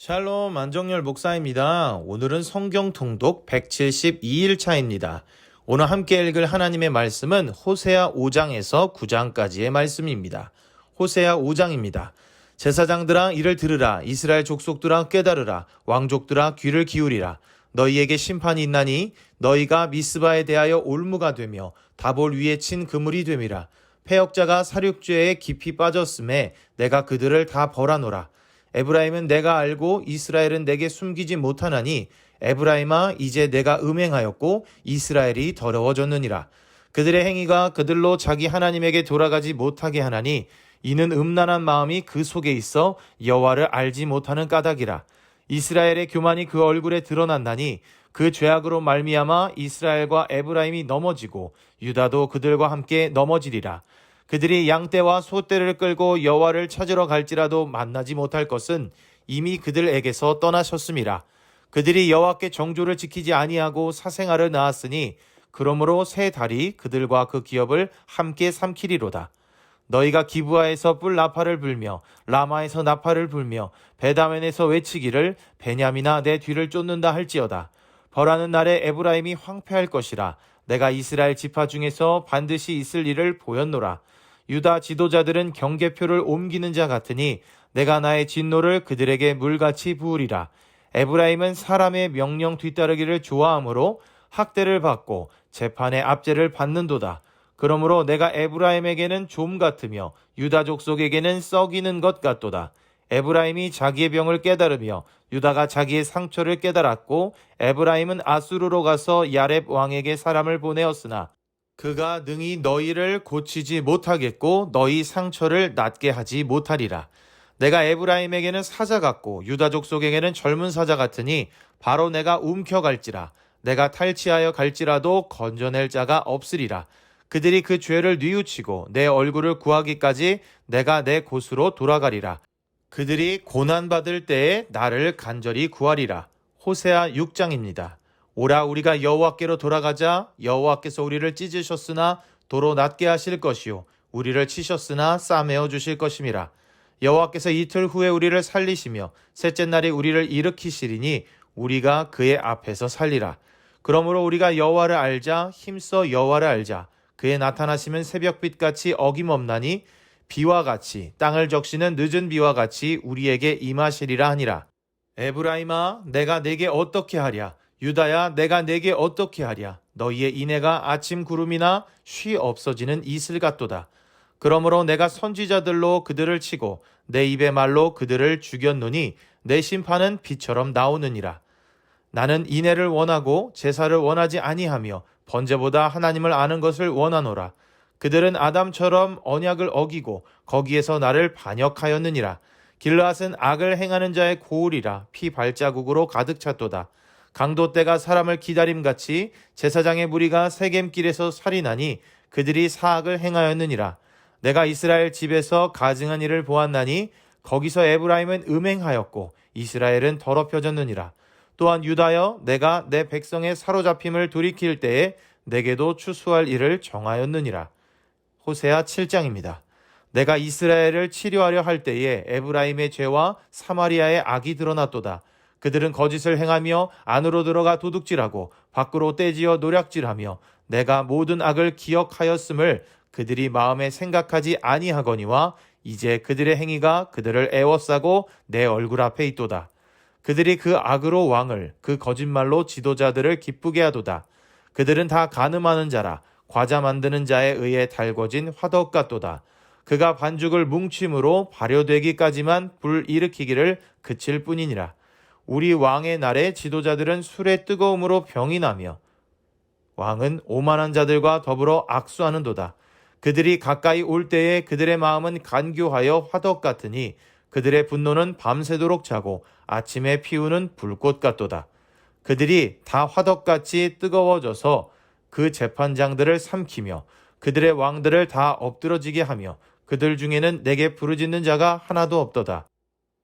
샬롬 안정열 목사입니다. 오늘은 성경 통독 172일 차입니다. 오늘 함께 읽을 하나님의 말씀은 호세아 5장에서 9장까지의 말씀입니다. 호세아 5장입니다. 제사장들아 이를 들으라 이스라엘 족속들아 깨달으라 왕족들아 귀를 기울이라 너희에게 심판이 있나니 너희가 미스바에 대하여 올무가 되며 다볼 위에 친 그물이 됨이라 패역자가 사륙죄에 깊이 빠졌음에 내가 그들을 다 벌하노라 에브라임은 내가 알고 이스라엘은 내게 숨기지 못하나니 에브라임아 이제 내가 음행하였고 이스라엘이 더러워졌느니라. 그들의 행위가 그들로 자기 하나님에게 돌아가지 못하게 하나니 이는 음란한 마음이 그 속에 있어 여호와를 알지 못하는 까닭이라. 이스라엘의 교만이 그 얼굴에 드러난다니 그 죄악으로 말미암아 이스라엘과 에브라임이 넘어지고 유다도 그들과 함께 넘어지리라 그들이 양떼와 소떼를 끌고 여호와를 찾으러 갈지라도 만나지 못할 것은 이미 그들에게서 떠나셨음이라. 그들이 여호와께 정조를 지키지 아니하고 사생아를 낳았으니 그러므로 새 달이 그들과 그 기업을 함께 삼키리로다. 너희가 기부하에서 뿔 나팔을 불며 라마에서 나팔을 불며 베다멘에서 외치기를 베냐미나 내 뒤를 쫓는다 할지어다. 벌하는 날에 에브라임이 황폐할 것이라. 내가 이스라엘 지파 중에서 반드시 있을 일을 보였노라. 유다 지도자들은 경계표를 옮기는 자 같으니 내가 나의 진노를 그들에게 물같이 부으리라. 에브라임은 사람의 명령 뒤따르기를 좋아하므로 학대를 받고 재판의 압제를 받는도다. 그러므로 내가 에브라임에게는 좀 같으며 유다 족 속에게는 썩이는 것 같도다. 에브라임이 자기의 병을 깨달으며 유다가 자기의 상처를 깨달았고 에브라임은 아수르로 가서 야렙 왕에게 사람을 보내었으나 그가 능히 너희를 고치지 못하겠고 너희 상처를 낫게 하지 못하리라. 내가 에브라임에게는 사자 같고 유다 족 속에게는 젊은 사자 같으니 바로 내가 움켜갈지라. 내가 탈취하여 갈지라도 건져낼 자가 없으리라. 그들이 그 죄를 뉘우치고 내 얼굴을 구하기까지 내가 내 곳으로 돌아가리라. 그들이 고난받을 때에 나를 간절히 구하리라. 호세아 6장입니다. 오라 우리가 여호와께로 돌아가자. 여호와께서 우리를 찢으셨으나 도로 낮게 하실 것이요. 우리를 치셨으나 싸매어 주실 것임이라. 여호와께서 이틀 후에 우리를 살리시며 셋째 날에 우리를 일으키시리니 우리가 그의 앞에서 살리라. 그러므로 우리가 여호와를 알자 힘써 여호와를 알자. 그의 나타나시면 새벽빛 같이 어김없나니 비와 같이 땅을 적시는 늦은 비와 같이 우리에게 임하시리라 하니라. 에브라임아 내가 내게 어떻게 하랴 유다야 내가 내게 어떻게 하랴? 너희의 인애가 아침 구름이나 쉬 없어지는 이슬 같도다. 그러므로 내가 선지자들로 그들을 치고 내 입의 말로 그들을 죽였노니 내 심판은 비처럼 나오느니라. 나는 인애를 원하고 제사를 원하지 아니하며 번제보다 하나님을 아는 것을 원하노라. 그들은 아담처럼 언약을 어기고 거기에서 나를 반역하였느니라. 길라앗은 악을 행하는 자의 고울이라 피 발자국으로 가득 찼도다 강도 때가 사람을 기다림 같이 제사장의 무리가 세겜길에서 살인하니 그들이 사악을 행하였느니라. 내가 이스라엘 집에서 가증한 일을 보았나니 거기서 에브라임은 음행하였고 이스라엘은 더럽혀졌느니라. 또한 유다여 내가 내 백성의 사로잡힘을 돌이킬 때에 내게도 추수할 일을 정하였느니라. 호세아 7장입니다. 내가 이스라엘을 치료하려 할 때에 에브라임의 죄와 사마리아의 악이 드러났도다. 그들은 거짓을 행하며 안으로 들어가 도둑질하고 밖으로 떼지어 노략질하며 내가 모든 악을 기억하였음을 그들이 마음에 생각하지 아니하거니와 이제 그들의 행위가 그들을 애워싸고 내 얼굴 앞에 있도다. 그들이 그 악으로 왕을 그 거짓말로 지도자들을 기쁘게 하도다. 그들은 다 가늠하는 자라 과자 만드는 자에 의해 달궈진 화덕 같도다. 그가 반죽을 뭉침으로 발효되기까지만 불 일으키기를 그칠 뿐이니라. 우리 왕의 날에 지도자들은 술의 뜨거움으로 병이 나며 왕은 오만한 자들과 더불어 악수하는도다. 그들이 가까이 올 때에 그들의 마음은 간교하여 화덕 같으니 그들의 분노는 밤새도록 자고 아침에 피우는 불꽃 같도다. 그들이 다 화덕같이 뜨거워져서 그 재판장들을 삼키며 그들의 왕들을 다 엎드러지게 하며 그들 중에는 내게 부르짖는 자가 하나도 없도다.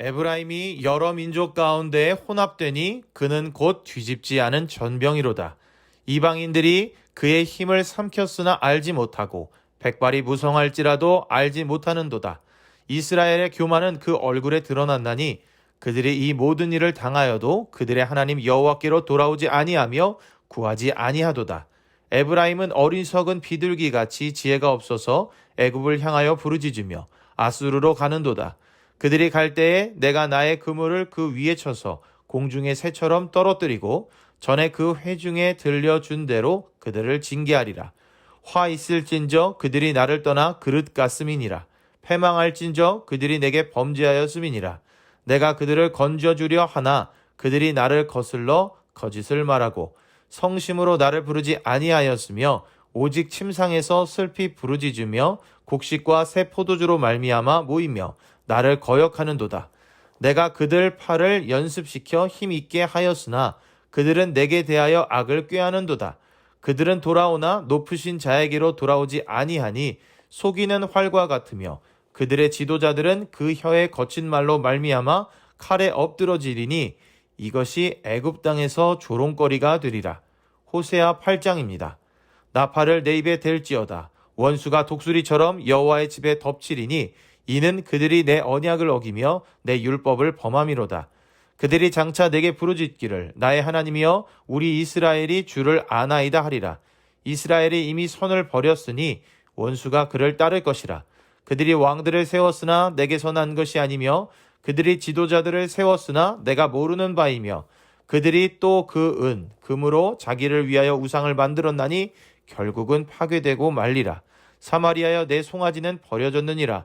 에브라임이 여러 민족 가운데 혼합되니 그는 곧 뒤집지 않은 전병이로다. 이방인들이 그의 힘을 삼켰으나 알지 못하고 백발이 무성할지라도 알지 못하는도다. 이스라엘의 교만은 그 얼굴에 드러났나니 그들이 이 모든 일을 당하여도 그들의 하나님 여호와께로 돌아오지 아니하며 구하지 아니하도다. 에브라임은 어리석은 비둘기 같이 지혜가 없어서 애굽을 향하여 부르짖으며 아수르로 가는도다. 그들이 갈 때에 내가 나의 그물을 그 위에 쳐서 공중의 새처럼 떨어뜨리고 전에 그 회중에 들려준 대로 그들을 징계하리라. 화 있을진저 그들이 나를 떠나 그릇 같음이니라. 패망할진저 그들이 내게 범죄하였음이니라. 내가 그들을 건져주려 하나 그들이 나를 거슬러 거짓을 말하고 성심으로 나를 부르지 아니하였으며 오직 침상에서 슬피 부르짖으며 곡식과 새 포도주로 말미암아 모이며 나를 거역하는도다. 내가 그들 팔을 연습시켜 힘 있게 하였으나 그들은 내게 대하여 악을 꾀하는도다. 그들은 돌아오나 높으신 자에게로 돌아오지 아니하니 속이는 활과 같으며 그들의 지도자들은 그 혀에 거친 말로 말미암아 칼에 엎드러지리니 이것이 애굽 땅에서 조롱거리가 되리라. 호세아 8장입니다. 나팔을 내 입에 댈지어다. 원수가 독수리처럼 여호와의 집에 덮치리니 이는 그들이 내 언약을 어기며 내 율법을 범함이로다. 그들이 장차 내게 부르짖기를 나의 하나님이여 우리 이스라엘이 주를 아나이다 하리라. 이스라엘이 이미 선을 버렸으니 원수가 그를 따를 것이라. 그들이 왕들을 세웠으나 내게서 난 것이 아니며 그들이 지도자들을 세웠으나 내가 모르는 바이며 그들이 또 그 은, 금으로 자기를 위하여 우상을 만들었나니 결국은 파괴되고 말리라. 사마리아여 내 송아지는 버려졌느니라.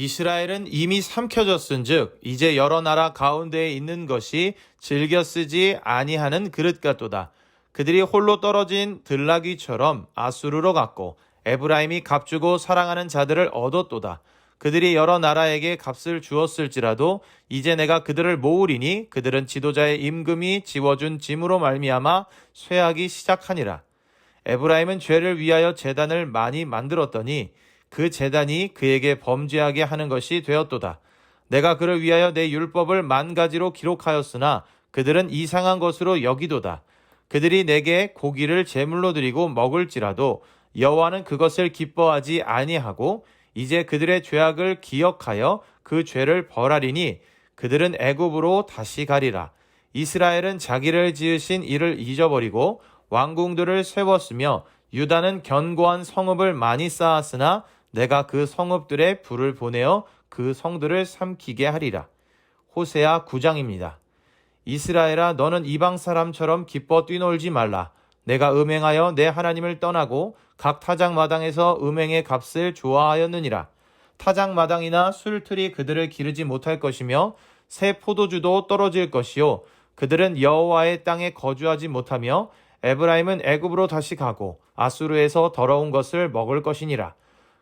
이스라엘은 이미 삼켜졌은즉 이제 여러 나라 가운데에 있는 것이 즐겨 쓰지 아니하는 그릇 같도다. 그들이 홀로 떨어진 들나귀처럼 아수르로 갔고 에브라임이 값주고 사랑하는 자들을 얻었도다. 그들이 여러 나라에게 값을 주었을지라도 이제 내가 그들을 모으리니 그들은 지도자의 임금이 지워준 짐으로 말미암아 쇠하기 시작하니라. 에브라임은 죄를 위하여 재단을 많이 만들었더니 그 재단이 그에게 범죄하게 하는 것이 되었도다. 내가 그를 위하여 내 율법을 만 가지로 기록하였으나 그들은 이상한 것으로 여기도다. 그들이 내게 고기를 제물로 드리고 먹을지라도 여호와는 그것을 기뻐하지 아니하고 이제 그들의 죄악을 기억하여 그 죄를 벌하리니 그들은 애굽으로 다시 가리라. 이스라엘은 자기를 지으신 이를 잊어버리고 왕궁들을 세웠으며 유다는 견고한 성읍을 많이 쌓았으나 내가 그 성읍들에 불을 보내어 그 성들을 삼키게 하리라. 호세아 9장입니다. 이스라엘아 너는 이방 사람처럼 기뻐 뛰놀지 말라. 내가 음행하여 내 하나님을 떠나고 각 타작 마당에서 음행의 값을 좋아하였느니라. 타작 마당이나 술틀이 그들을 기르지 못할 것이며 새 포도주도 떨어질 것이요 그들은 여호와의 땅에 거주하지 못하며 에브라임은 애굽으로 다시 가고 아수르에서 더러운 것을 먹을 것이니라.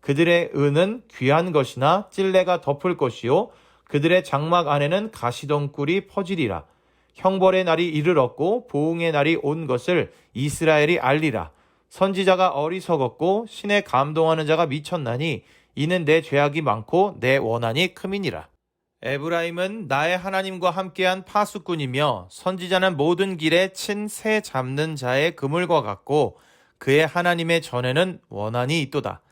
그들의 은은 귀한 것이나 찔레가 덮을 것이요. 그들의 장막 안에는 가시덩굴이 퍼지리라. 형벌의 날이 이르렀고 보응의 날이 온 것을 이스라엘이 알리라. 선지자가 어리석었고 신에 감동하는 자가 미쳤나니 이는 내 죄악이 많고 내 원한이 크민이라. 에브라임은 나의 하나님과 함께한 파수꾼이며 선지자는 모든 길에 친 새 잡는 자의 그물과 같고 그의 하나님의 전에는 원한이 있도다.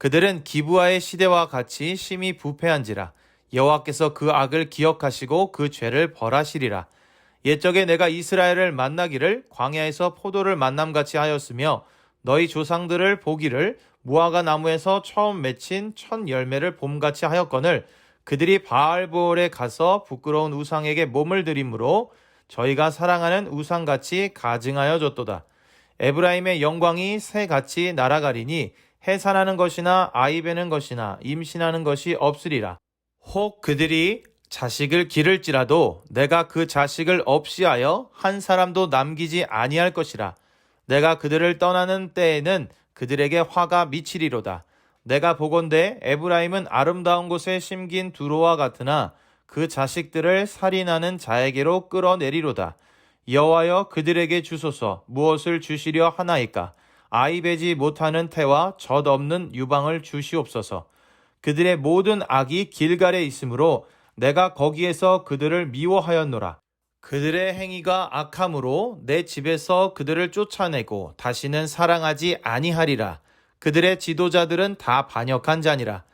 그들은 기부아의 시대와 같이 심히 부패한지라 여호와께서 그 악을 기억하시고 그 죄를 벌하시리라. 옛적에 내가 이스라엘을 만나기를 광야에서 포도를 만남같이 하였으며 너희 조상들을 보기를 무화과 나무에서 처음 맺힌 첫 열매를 봄같이 하였거늘 그들이 바알보올에 가서 부끄러운 우상에게 몸을 들이므로 저희가 사랑하는 우상같이 가증하여 줬도다. 에브라임의 영광이 새같이 날아가리니 해산하는 것이나 아이 베는 것이나 임신하는 것이 없으리라. 혹 그들이 자식을 기를지라도 내가 그 자식을 없이하여 한 사람도 남기지 아니할 것이라. 내가 그들을 떠나는 때에는 그들에게 화가 미치리로다. 내가 보건대 에브라임은 아름다운 곳에 심긴 두로와 같으나 그 자식들을 살인하는 자에게로 끌어내리로다. 여호와여 그들에게 주소서 무엇을 주시려 하나이까 아이 베지 못하는 태와 젖 없는 유방을 주시옵소서. 그들의 모든 악이 길갈에 있으므로 내가 거기에서 그들을 미워하였노라. 그들의 행위가 악함으로 내 집에서 그들을 쫓아내고 다시는 사랑하지 아니하리라. 그들의 지도자들은 다 반역한 자니라.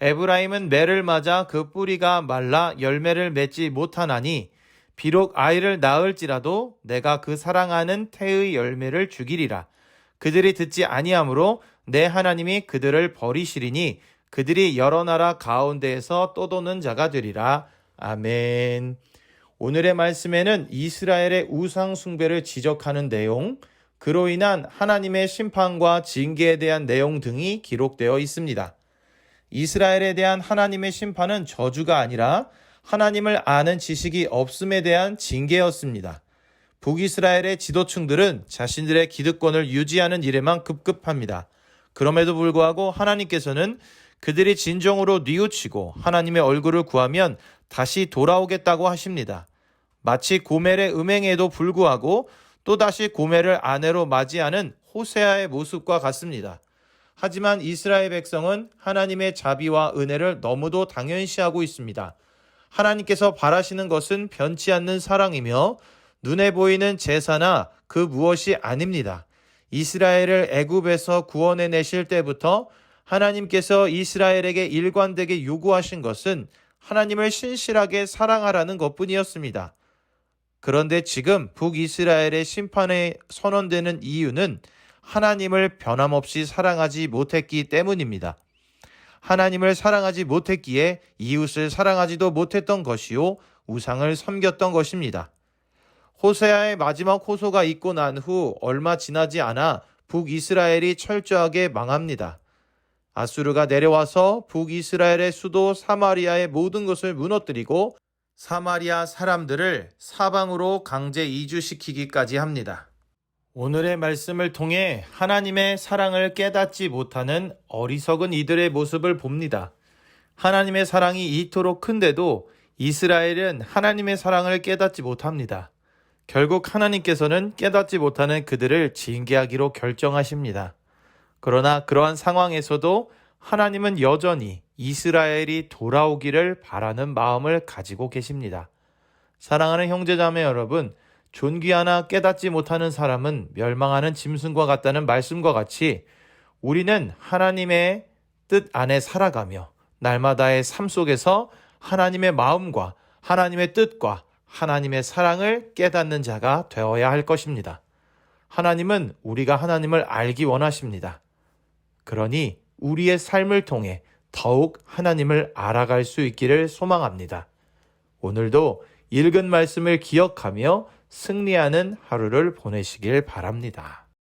에브라임은 매를 맞아 그 뿌리가 말라 열매를 맺지 못하나니 비록 아이를 낳을지라도 내가 그 사랑하는 태의 열매를 죽이리라. 그들이 듣지 아니하므로 내 하나님이 그들을 버리시리니 그들이 여러 나라 가운데에서 떠도는 자가 되리라. 아멘. 오늘의 말씀에는 이스라엘의 우상 숭배를 지적하는 내용, 그로 인한 하나님의 심판과 징계에 대한 내용 등이 기록되어 있습니다. 이스라엘에 대한 하나님의 심판은 저주가 아니라 하나님을 아는 지식이 없음에 대한 징계였습니다. 북이스라엘의 지도층들은 자신들의 기득권을 유지하는 일에만 급급합니다. 그럼에도 불구하고 하나님께서는 그들이 진정으로 뉘우치고 하나님의 얼굴을 구하면 다시 돌아오겠다고 하십니다. 마치 고멜의 음행에도 불구하고 또다시 고멜을 아내로 맞이하는 호세아의 모습과 같습니다. 하지만 이스라엘 백성은 하나님의 자비와 은혜를 너무도 당연시하고 있습니다. 하나님께서 바라시는 것은 변치 않는 사랑이며 눈에 보이는 제사나 그 무엇이 아닙니다. 이스라엘을 애굽에서 구원해 내실 때부터 하나님께서 이스라엘에게 일관되게 요구하신 것은 하나님을 신실하게 사랑하라는 것뿐이었습니다. 그런데 지금 북이스라엘의 심판에 선언되는 이유는 하나님을 변함없이 사랑하지 못했기 때문입니다. 하나님을 사랑하지 못했기에 이웃을 사랑하지도 못했던 것이요 우상을 섬겼던 것입니다. 호세아의 마지막 호소가 있고 난 후 얼마 지나지 않아 북이스라엘이 철저하게 망합니다. 아수르가 내려와서 북이스라엘의 수도 사마리아의 모든 것을 무너뜨리고 사마리아 사람들을 사방으로 강제 이주시키기까지 합니다. 오늘의 말씀을 통해 하나님의 사랑을 깨닫지 못하는 어리석은 이들의 모습을 봅니다. 하나님의 사랑이 이토록 큰데도 이스라엘은 하나님의 사랑을 깨닫지 못합니다. 결국 하나님께서는 깨닫지 못하는 그들을 징계하기로 결정하십니다. 그러나 그러한 상황에서도 하나님은 여전히 이스라엘이 돌아오기를 바라는 마음을 가지고 계십니다. 사랑하는 형제자매 여러분, 존귀하나 깨닫지 못하는 사람은 멸망하는 짐승과 같다는 말씀과 같이 우리는 하나님의 뜻 안에 살아가며 날마다의 삶 속에서 하나님의 마음과 하나님의 뜻과 하나님의 사랑을 깨닫는 자가 되어야 할 것입니다. 하나님은 우리가 하나님을 알기 원하십니다. 그러니 우리의 삶을 통해 더욱 하나님을 알아갈 수 있기를 소망합니다. 오늘도 읽은 말씀을 기억하며 승리하는 하루를 보내시길 바랍니다.